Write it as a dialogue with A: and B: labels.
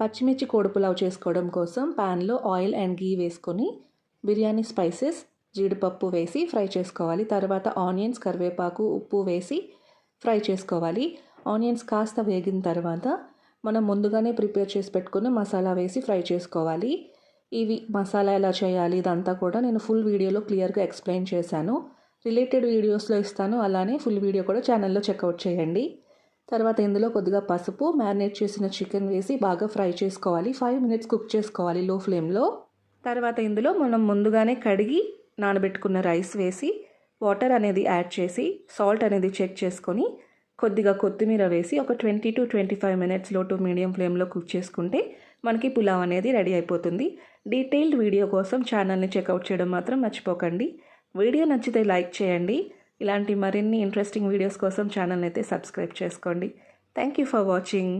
A: పచ్చిమిర్చి కోడి పులావ్ చేసుకోవడం కోసం ప్యాన్లో ఆయిల్ అండ్ గీ వేసుకొని బిర్యానీ స్పైసెస్ జీడిపప్పు వేసి ఫ్రై చేసుకోవాలి. తర్వాత ఆనియన్స్ కరివేపాకు ఉప్పు వేసి ఫ్రై చేసుకోవాలి. ఆనియన్స్ కాస్త వేగిన తర్వాత మనం ముందుగానే ప్రిపేర్ చేసి పెట్టుకుని మసాలా వేసి ఫ్రై చేసుకోవాలి. ఇవి మసాలా ఎలా చేయాలి ఇదంతా కూడా నేను ఫుల్ వీడియోలో క్లియర్గా ఎక్స్ప్లెయిన్ చేశాను. రిలేటెడ్ వీడియోస్లో ఇస్తాను. అలానే ఫుల్ వీడియో కూడా ఛానల్లో చెక్అవుట్ చేయండి. తర్వాత ఇందులో కొద్దిగా పసుపు మ్యారినేట్ చేసిన చికెన్ వేసి బాగా ఫ్రై చేసుకోవాలి. ఫైవ్ మినిట్స్ కుక్ చేసుకోవాలి లో. ఫ్లేమ్లో తర్వాత ఇందులో మనం ముందుగానే కడిగి నానబెట్టుకున్న రైస్ వేసి వాటర్ అనేది యాడ్ చేసి సాల్ట్ అనేది చెక్ చేసుకొని కొద్దిగా కొత్తిమీర వేసి ఒక ట్వంటీ టు ట్వంటీ ఫైవ్ మినిట్స్లో టు మీడియం ఫ్లేమ్లో కుక్ చేసుకుంటే మనకి పులావ్ అనేది రెడీ అయిపోతుంది. డీటెయిల్డ్ వీడియో కోసం ఛానల్ని చెక్అవుట్ చేయడం మాత్రం మర్చిపోకండి. వీడియో నచ్చితే లైక్ చేయండి. ఇలాంటి మరిన్ని ఇంట్రెస్టింగ్ వీడియోస్ కోసం ఛానల్ అయితే సబ్స్క్రైబ్ చేసుకోండి. Thank you for watching